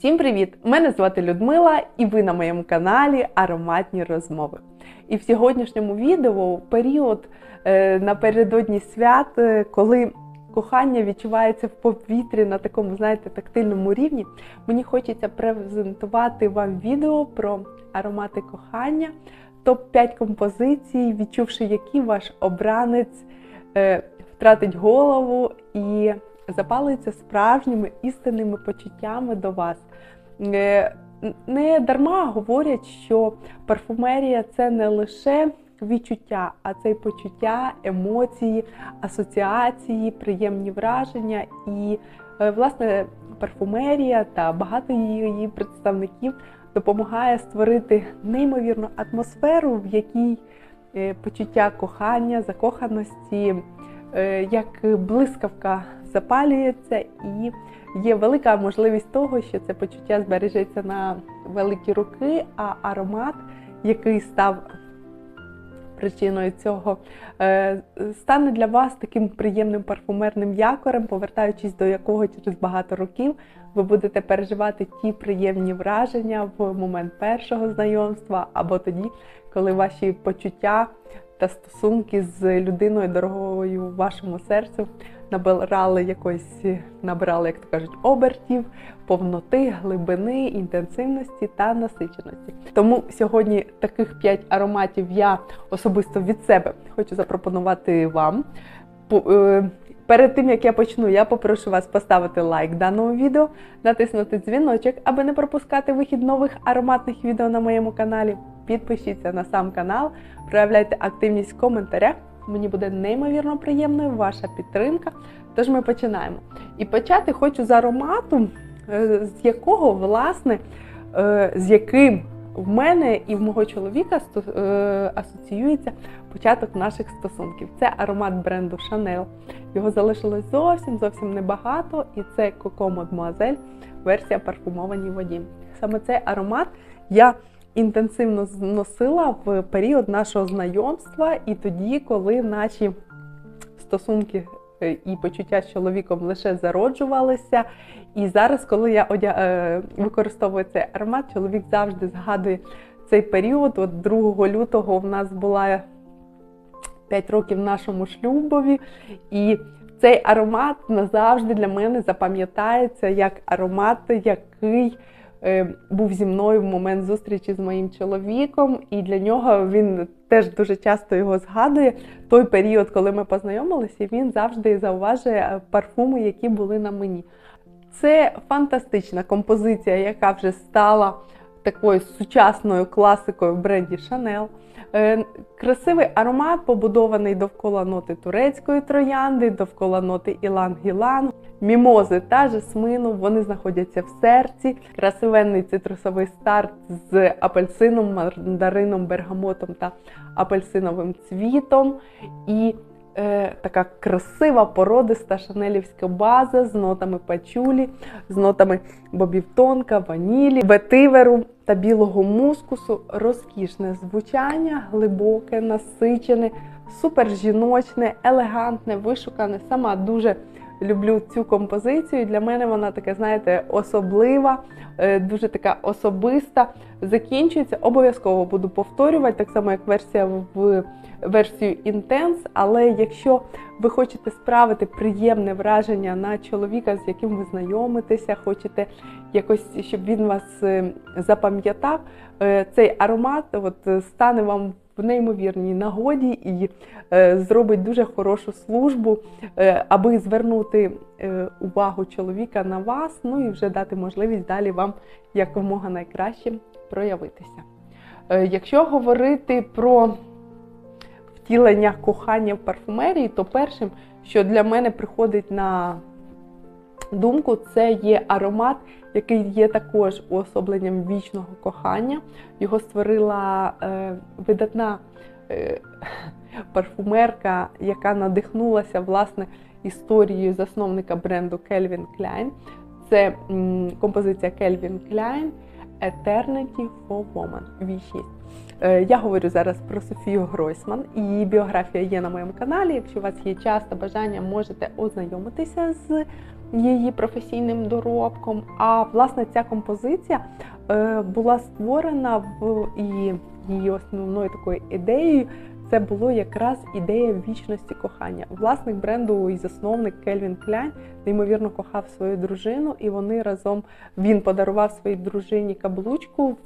Всім привіт! Мене звати Людмила, і ви на моєму каналі Ароматні розмови. І в сьогоднішньому відео період е, напередодні свят, е, коли кохання відчувається в повітрі на такому, знаєте, тактильному рівні, мені хочеться презентувати вам відео про аромати кохання, топ-5 композицій, відчувши, які ваш обранець е, втратить голову і запалується справжніми істинними почуттями до вас. Е, Не дарма говорять, що парфумерія це не лише відчуття, а це й почуття, емоції, асоціації, приємні враження. І, е, власне, парфумерія та багато її представників допомагає створити неймовірну атмосферу, в якій е, почуття кохання, закоханості, як блискавка запалюється, і є велика можливість того, що це почуття збережеться на великі роки, а аромат, який став причиною цього, е, стане для вас таким приємним парфумерним якорем, повертаючись до якого через багато років ви будете переживати ті приємні враження в момент першого знайомства, або тоді, коли ваші почуття та стосунки з людиною дорогою вашому серцю набирали якось, набирали, як то кажуть, обертів, повноти, глибини, інтенсивності та насиченості. Тому сьогодні таких 5 ароматів я особисто від себе хочу запропонувати вам. Е, Перед тим як я почну, я попрошу вас поставити лайк даному відео, натиснути дзвіночок, аби не пропускати вихід нових ароматних відео на моєму каналі. Підпишіться на сам канал, проявляйте активність в коментарях. Мені буде неймовірно приємною ваша підтримка. Тож ми починаємо. І почати хочу з аромату, е, з якого, власне, е, з яким в мене і в мого чоловіка е, асоціюється початок наших стосунків. Це аромат бренду Chanel. Його залишилось зовсім зовсім небагато, і це Coco Mademoiselle, версія парфумованій воді. Саме цей аромат я інтенсивно носила в період нашого знайомства, і тоді, коли наші стосунки е, і почуття з чоловіком лише зароджувалися. І зараз, коли я одя... е, використовую цей аромат, чоловік завжди згадує цей період. От 2 лютого в нас була 5 років нашому шлюбові, і цей аромат назавжди для мене запам'ятається як аромат, який був зі мною в момент зустрічі з моїм чоловіком, і для нього він теж дуже часто його згадує. Той період, коли ми познайомилися, він завжди зауважує е, парфуми, які були на мені. Це фантастична композиція, яка вже стала такою сучасною класикою в бренді. Е, Красивий аромат побудований довкола ноти турецької троянди, довкола ноти ілан-гілан, мімози та жасмину. Вони знаходяться в серці. Красивенний цитрусовий старт з апельсином, мандарином, бергамотом та апельсиновим цвітом. І е, така красива породиста шанелівська база з нотами пачулі, з нотами бобівтонка, ванілі, ветиверу та білого мускусу. Розкішне звучання, глибоке, насичене, супер жіночне, елегантне, вишукане. Сама дуже люблю цю композицію. Для мене вона така, знаєте, особлива, е, дуже така особиста. Закінчується. Обов'язково буду повторювати, так само як версія в версію Intense, але якщо ви хочете справити приємне враження на чоловіка, з яким ви знайомитеся, хочете якось, щоб він вас е, запам'ятав, е, цей аромат от, стане вам в неймовірній нагоді і е, зробить дуже хорошу службу, е, аби звернути е, увагу чоловіка на вас, ну і вже дати можливість далі вам якомога найкраще проявитися. Якщо говорити про втілення кохання в парфумерії, то першим, що для мене приходить на думку, це є аромат, який є також уособленням вічного кохання. Його створила е, видатна е, парфумерка, яка надихнулася власне історією засновника бренду Calvin Klein. Це м, композиція Calvin Klein Eternity for Woman. V6. Я говорю зараз про Софію Гройсман. Її біографія є на моєму каналі. Якщо у вас є час та бажання, можете ознайомитися з її професійним доробком. А власне ця композиція е, була створена в і її основною такою ідеєю. Це було якраз ідея вічності кохання. Власник бренду і засновник Кельвін Кляйн неймовірно кохав свою дружину, і вони разом він подарував своїй дружині каблучку,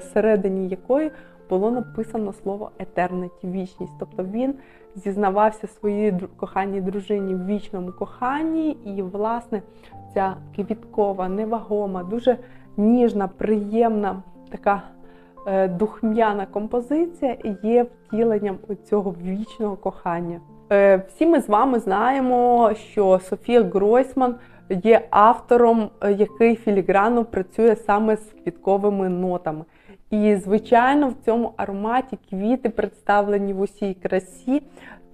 всередині якої було написано слово «eternity» – вічність. Тобто він зізнавався своїй коханій дружині в вічному коханні, і власне ця квіткова, невагома, дуже ніжна, приємна така духм'яна композиція є втіленням цього вічного кохання. Е, Всі ми з вами знаємо, що Софія Гройсман є автором, е, який філігранно працює саме з квітковими нотами. І, звичайно, в цьому ароматі квіти представлені в усій красі.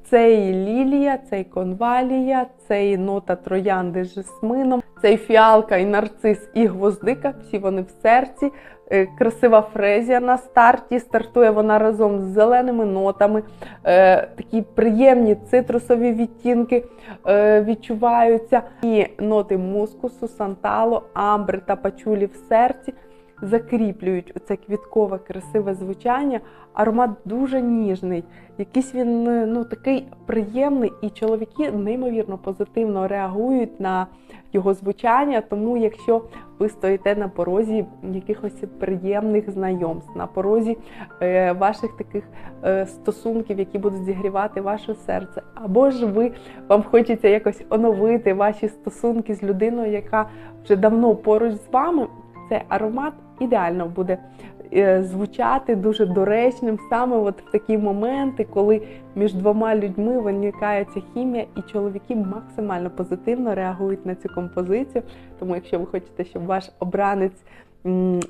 Це і лілія, це і конвалія, це і нота троянди з жасмином, це і фіалка, і нарцис, і гвоздика. Всі вони в серці. Е, Красива фрезія на старті. Стартує вона разом з зеленими нотами. Е, Такі приємні цитрусові відтінки е, відчуваються. І ноти мускусу, санталу, амбри та пачулі в серці закріплюють оце квіткове красиве звучання. Аромат дуже ніжний, якийсь він е, ну такий приємний, і чоловіки неймовірно позитивно реагують на його звучання. Тому, якщо ви стоїте на порозі якихось приємних знайомств, на порозі е, ваших таких е, стосунків, які будуть зігрівати ваше серце, або ж ви вам хочеться якось оновити ваші стосунки з людиною, яка вже давно поруч з вами, цей аромат ідеально буде е, звучати дуже доречним саме от в такі моменти, коли між двома людьми виникає ця хімія, і чоловіки максимально позитивно реагують на цю композицію. Тому, якщо ви хочете, щоб ваш обранець е,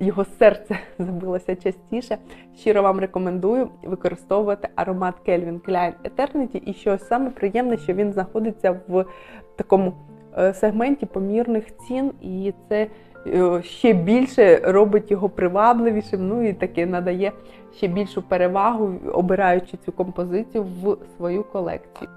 його серце забилося частіше, щиро вам рекомендую використовувати аромат Calvin Klein Eternity. І що саме приємне, що він знаходиться в такому е, сегменті помірних цін, і це ще більше робить його привабливішим. Ну і таки надає ще більшу перевагу, обираючи цю композицію в свою колекцію.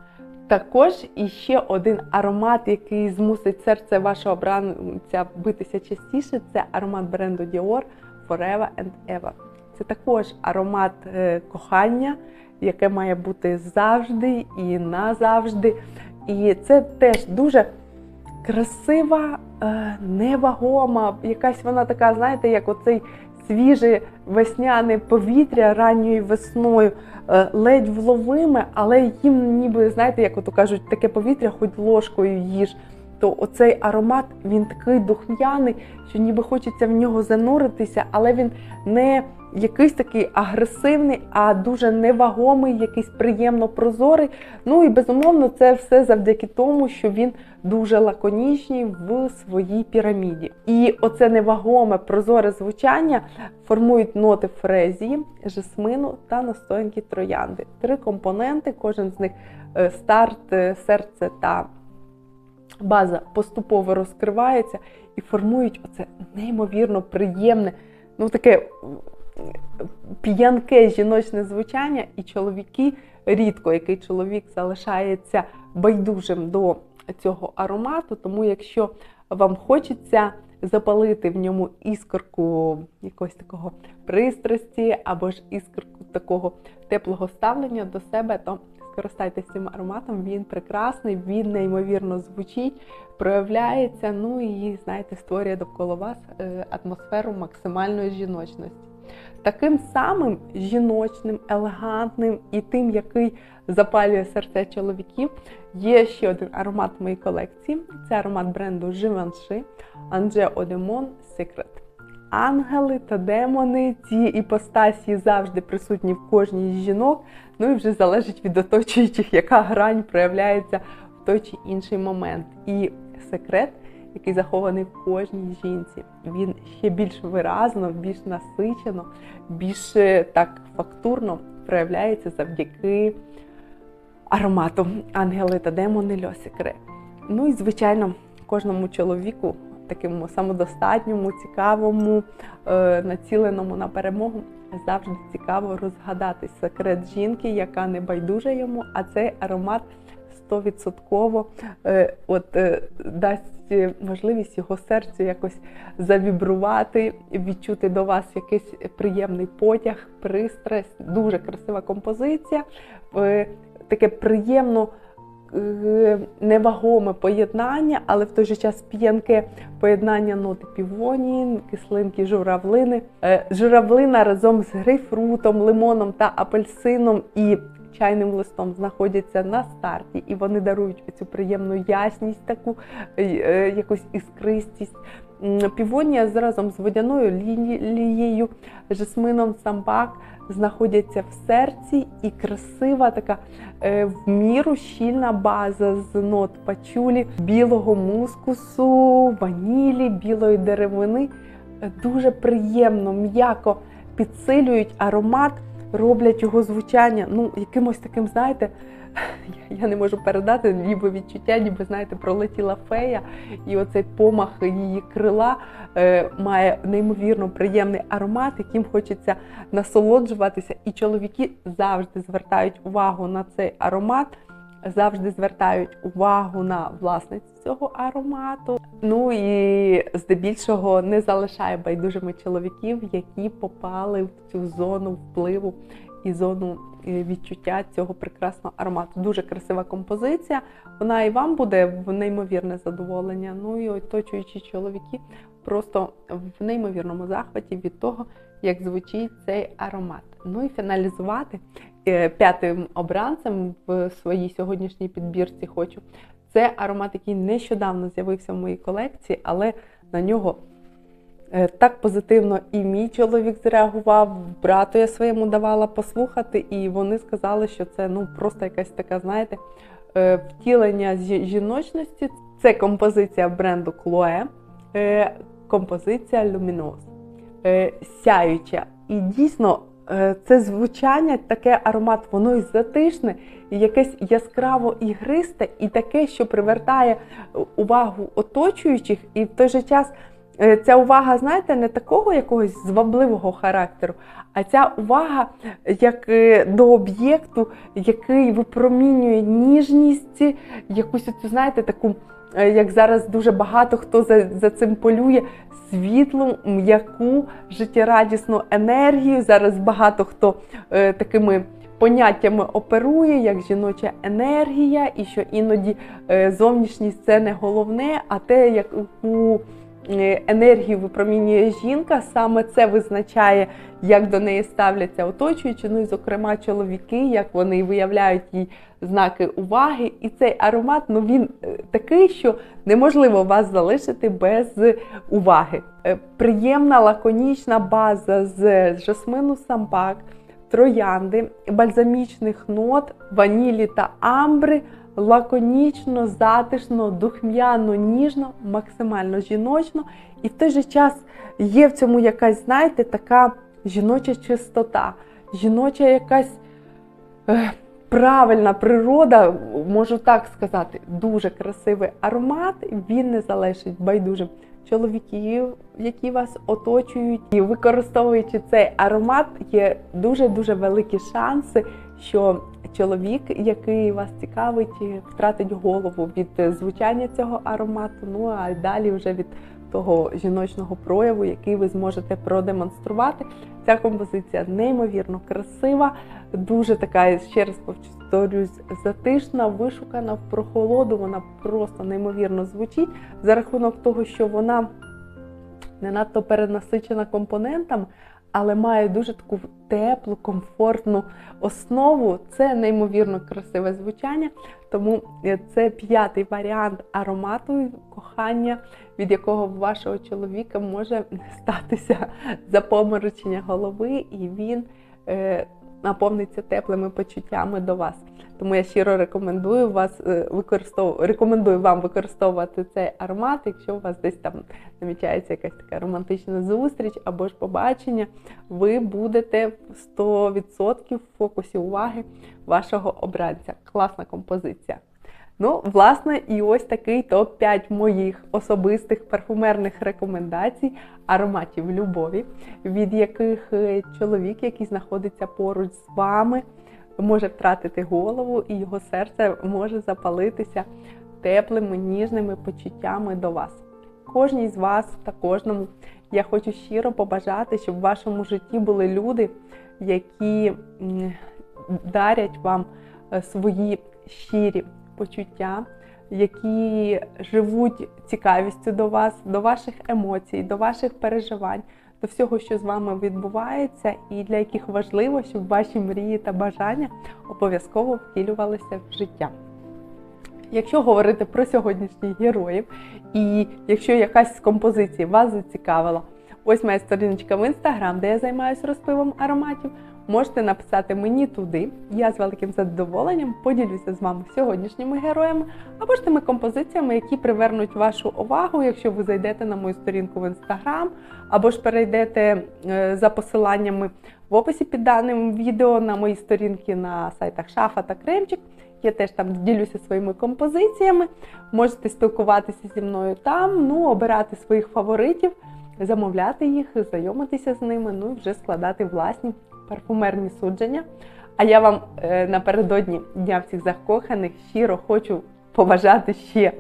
Також іще один аромат, який змусить серце вашого обранця битися частіше, це аромат бренду Dior Forever and Ever. Це також аромат е, кохання, яке має бути завжди і назавжди. І це теж дуже красива, е, невагома, якась вона така, знаєте, як оцей свіже весняне повітря ранньою весною, е, ледь вловиме, але їм ніби, знаєте, як ото кажуть, таке повітря, хоч ложкою їж. То оцей аромат він такий духм'яний, що ніби хочеться в нього зануритися, але він не якийсь такий агресивний, а дуже невагомий, якийсь приємно прозорий. Ну і безумовно, це все завдяки тому, що він дуже лаконічний в своїй піраміді. І оце невагоме прозоре звучання формують ноти фрезії, жасмину та настоянки троянди. Три компоненти, кожен з них е, старт, е, серце та база поступово розкривається і формують оце неймовірно приємне, ну таке п'янке жіночне звучання, і чоловіки рідко який чоловік залишається байдужим до цього аромату. Тому, якщо вам хочеться запалити в ньому іскорку якогось такого пристрасті, або ж іскорку такого теплого ставлення до себе, то скористайтеся цим ароматом. Він прекрасний, він неймовірно звучить, проявляється. Ну і знаєте, створює довкола вас е, атмосферу максимальної жіночності. Таким самим жіночним, елегантним і тим, який запалює серця чоловіків, є ще один аромат в моїй колекції. Це аромат бренду Givenchy Ange Odemon Secret. Ангели та демони, ці іпостасії завжди присутні в кожній з жінок. Ну і вже залежить від оточуючих, яка грань проявляється в той чи інший момент. І секрет, який захований в кожній жінці, він ще більш виразно, більш насичено, більш е, так фактурно проявляється завдяки аромату Ангели та демони Льо Секрет. Ну і звичайно, кожному чоловіку такому самодостатньому, цікавому, е, націленому на перемогу. Завжди цікаво розгадати секрет жінки, яка не байдужа йому, а цей аромат 100% е, е, дасть можливість його серцю якось завібрувати, відчути до вас якийсь приємний потяг, пристрасть, дуже красива композиція, таке приємно. Е, Невагоме поєднання, але в той же час п'янке поєднання ноти півонії, кислинки журавлини. Е, Журавлина разом з грейпфрутом, лимоном та апельсином і чайним листом знаходяться на старті, і вони дарують цю приємну ясність, таку е, якусь іскристість. Півонія разом з водяною лілією, жасмином самбак знаходяться в серці, і красива така е, в міру щільна база з нот пачулі, білого мускусу, ванілі, білої деревини. Е, Дуже приємно, м'яко підсилюють аромат, роблять його звучання ну, якимось таким, знаєте, я- не можу передати, ніби відчуття, ніби знаєте, пролетіла фея, і оцей помах її крила е, має неймовірно приємний аромат, яким хочеться насолоджуватися. І чоловіки завжди звертають увагу на цей аромат, завжди звертають увагу на власницю цього аромату. Ну і здебільшого не залишає байдужими чоловіків, які попали в цю зону впливу і зону е, відчуття цього прекрасного аромату. Дуже красива композиція. Вона і вам буде в неймовірне задоволення. Ну і оточуючі чоловіки просто в неймовірному захваті від того, як звучить цей аромат. Ну і фіналізувати е, п'ятим обранцем в своїй сьогоднішній підбірці хочу. Це аромат, який нещодавно з'явився в моїй колекції, але на нього так позитивно і мій чоловік зреагував, брату я своєму давала послухати, і вони сказали, що це ну просто якась така, знаєте, е, втілення жіночності. Це композиція бренду Chloe, е, композиція е, сяюча. І дійсно е, це звучання, таке аромат, воно і затишне, і якесь яскраво ігристе, і таке, що привертає увагу оточуючих, і в той же час е, ця увага, знаєте, не такого якогось звабливого характеру, а ця увага як е, до об'єкту, який випромінює ніжність, якусь оцю, знаєте, таку, е, як зараз дуже багато хто за, за цим полює, світлу, м'яку, життєрадісну енергію. Зараз багато хто е, такими поняттями оперує, як жіноча енергія, і що іноді е, зовнішність це не головне, а те, яку е, енергію випромінює жінка, саме це визначає, як до неї ставляться оточуючі, ну і зокрема чоловіки, як вони виявляють їй знаки уваги. І цей аромат ну він е, такий, що неможливо вас залишити без уваги. Е, Приємна лаконічна база з жасмину самбак, троянди, бальзамічних нот, ванілі та амбри. Лаконічно, затишно, духм'яно, ніжно, максимально жіночно, і в той же час є в цьому якась, знаєте, така жіноча чистота, жіноча якась е, правильна природа, можу так сказати, дуже красивий аромат. Він не залишить байдужим чоловіків, які вас оточують. І використовуючи цей аромат, є дуже дуже великі шанси, що чоловік, який вас цікавить, втратить голову від звучання цього аромату. Ну а далі вже від того жіночного прояву, який ви зможете продемонструвати. Ця композиція неймовірно красива, дуже така, ще раз повторюсь, затишна, вишукана в прохолоду. Вона просто неймовірно звучить за рахунок того, що вона не надто перенасичена компонентами, але має дуже таку теплу, комфортну основу. Це неймовірно красиве звучання. Тому е, це п'ятий варіант аромату кохання, від якого вашого чоловіка може статися запоморочення голови, і він е, наповниться теплими почуттями до вас. Тому я щиро рекомендую вас е, використов... рекомендую вам використовувати цей аромат, якщо у вас десь там намічається якась така романтична зустріч або ж побачення, ви будете 100% в фокусі уваги вашого обранця. Класна композиція. Ну, власне, і ось такий топ-5 моїх особистих парфумерних рекомендацій ароматів любові, від яких е, чоловік, який знаходиться поруч з вами, може втратити голову, і його серце може запалитися теплими, ніжними почуттями до вас. Кожній з вас та кожному я хочу щиро побажати, щоб в вашому житті були люди, які дарять вам е, свої щирі почуття, які живуть цікавістю до вас, до ваших емоцій, до ваших переживань, до всього, що з вами відбувається, і для яких важливо, щоб ваші мрії та бажання обов'язково втілювалися в життя. Якщо говорити про сьогоднішніх героїв, і якщо якась з композицій вас зацікавила, ось моя сторіночка в інстаграм, де я займаюся розпивом ароматів. Можете написати мені туди. Я з великим задоволенням поділюся з вами сьогоднішніми героями або ж тими композиціями, які привернуть вашу увагу, якщо ви зайдете на мою сторінку в інстаграм, або ж перейдете е, за посиланнями в описі під даним відео на мої сторінки на сайтах Шафа та Кремчик. Я теж там ділюся своїми композиціями. Можете спілкуватися зі мною там, ну, обирати своїх фаворитів, замовляти їх, знайомитися з ними, ну і вже складати власні парфумерні судження. А я вам е, напередодні Дня всіх закоханих щиро хочу побажати ще,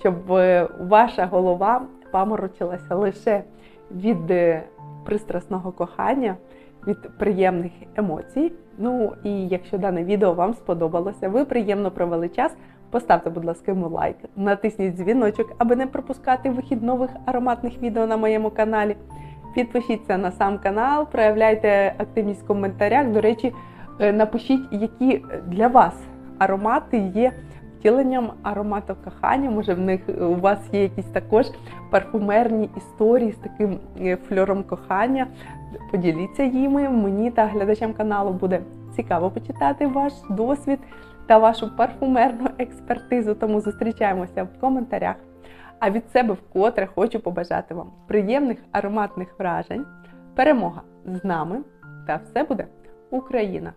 щоб е, ваша голова паморочилася лише від е, пристрасного кохання, від приємних емоцій. Ну і якщо дане відео вам сподобалося, ви приємно провели час. Поставте, будь ласка, йому лайк, натисніть дзвіночок, аби не пропускати вихід нових ароматних відео на моєму каналі. Підпишіться на сам канал, проявляйте активність в коментарях. До речі, е, напишіть, які для вас аромати є втіленням аромату кохання. Може, в них у вас є якісь також парфумерні історії з таким е, фльором кохання. Поділіться їми. Мені та глядачам каналу буде цікаво почитати ваш досвід та вашу парфумерну експертизу. Тому зустрічаємося в коментарях. А від себе вкотре хочу побажати вам приємних ароматних вражень, перемога з нами та все буде Україна!